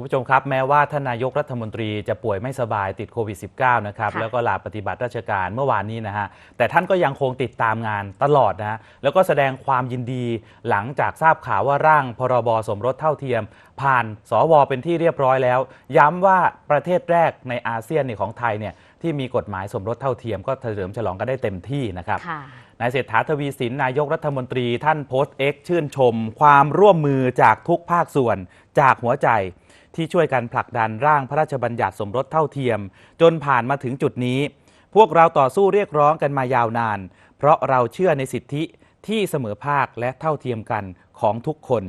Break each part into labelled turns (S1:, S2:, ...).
S1: คุณผู้ชมครับ แม้ว่าท่านนายกรัฐมนตรีจะป่วยไม่สบายติดโควิด -19 นะครับ
S2: ค่ะ
S1: แล้วก็ลาปฏิบัติราชการเมื่อวานนี้นะฮะ แต่ท่านก็ยังคงติดตามงานตลอดนะฮะ แล้วก็แสดงความยินดีหลังจากทราบข่าวว่าร่างพรบสมรสเท่าเทียม ผ่านสวเป็นที่เรียบร้อยแล้ว ย้ำว่าประเทศแรกในอาเซียนเนี่ยของไทยเนี่ยที่มีกฎหมายสมรสเท่าเทียมก็เฉลิมฉลองกันได้เต็มที่นะครับ
S2: ค่ะ
S1: นายเศรษฐาทวีสินนายกรัฐมนตรีท่านโพสต์เอ็กชื่นชม ความร่วมมือจากทุกภาคส่วนจากหัวใจ ที่ช่วยกันผลักดันร่างพระราชบัญญัติสมรสเท่าเทียม จนผ่านมาถึงจุดนี้ พวกเราต่อสู้เรียกร้องกันมายาวนาน เพราะเราเชื่อในสิทธิที่เสมอภาคและเท่าเทียมกันของทุกคน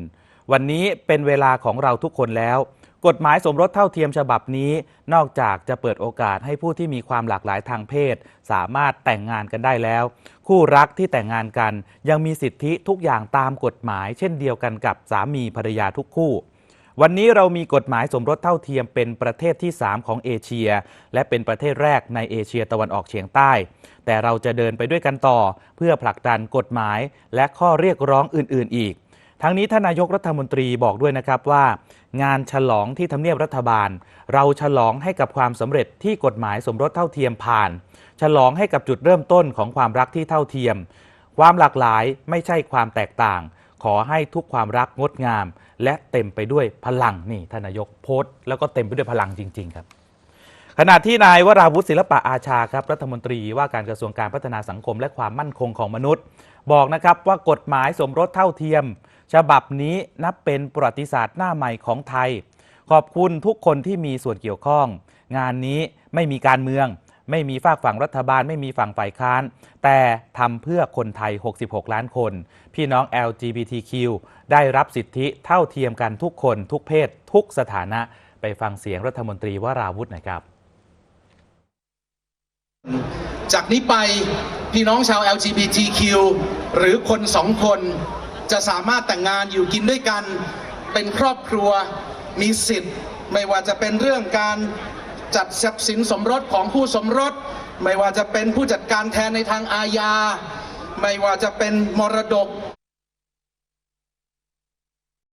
S1: วันนี้เป็นเวลาของเราทุกคนแล้ว กฎหมายสมรสเท่าเทียมฉบับนี้ นอกจากจะเปิดโอกาสให้ผู้ที่มีความหลากหลายทางเพศ สามารถแต่งงานกันได้แล้ว คู่รักที่แต่งงานกัน ยังมีสิทธิทุกอย่างตามกฎหมาย เช่นเดียวกันกับสามีภรรยาทุกคู่ วันนี้เรามีกฎหมายสมรสเท่าเทียมเป็นประเทศที่ 3 ของเอเชีย และเป็นประเทศแรกในเอเชียตะวันออกเฉียงใต้ แต่เราจะเดินไปด้วยกันต่อ เพื่อผลักดันกฎหมายและข้อเรียกร้องอื่น ๆ อีก ทั้งนี้ท่านนายกรัฐมนตรีบอกด้วยนะครับว่า งานฉลองที่ทำเนียบรัฐบาล เราฉลองให้กับความสำเร็จที่กฎหมายสมรสเท่าเทียมผ่าน ฉลองให้กับจุดเริ่มต้นของความรักที่เท่าเทียม ความหลากหลายไม่ใช่ความแตกต่าง ขอให้ทุกความรักงดงาม และเต็มไปด้วยพลังนี่ทานนายกโพสต์แล้วก็เต็มไปด้วยพลังจริง ๆ ครับ ขณะที่นายวราวุฒิศิลปะอาชาครับรัฐมนตรีว่าการกระทรวงการพัฒนาสังคมและความมั่นคงของมนุษย์ บอกนะครับว่ากฎหมายสมรสเท่าเทียม ฉบับนี้นับเป็นประวัติศาสตร์หน้าใหม่ของไทย ขอบคุณทุกคนที่มีส่วนเกี่ยวข้อง งานนี้ไม่มีการเมือง ไม่มีฝากฝั่งรัฐบาล ไม่มีฝั่งฝ่ายค้าน แต่ทำเพื่อคนไทย 66 ล้านคน พี่น้อง LGBTQ ได้รับสิทธิเท่าเทียมกันทุกคน ทุกเพศ ทุกสถานะ ไปฟังเสียงรัฐมนตรีวราวุฒิหน่อยครับ
S3: จากนี้ไปพี่น้องชาว LGBTQ หรือคนสองคนจะสามารถแต่งงานอยู่กินด้วยกัน เป็นครอบครัวมีสิทธิ์ ไม่ว่าจะเป็นเรื่องการ จัดทรัพย์สินสมรสของผู้สมรส ไม่ว่าจะเป็นผู้จัดการแทนในทางอาญา ไม่ว่าจะเป็นมรดก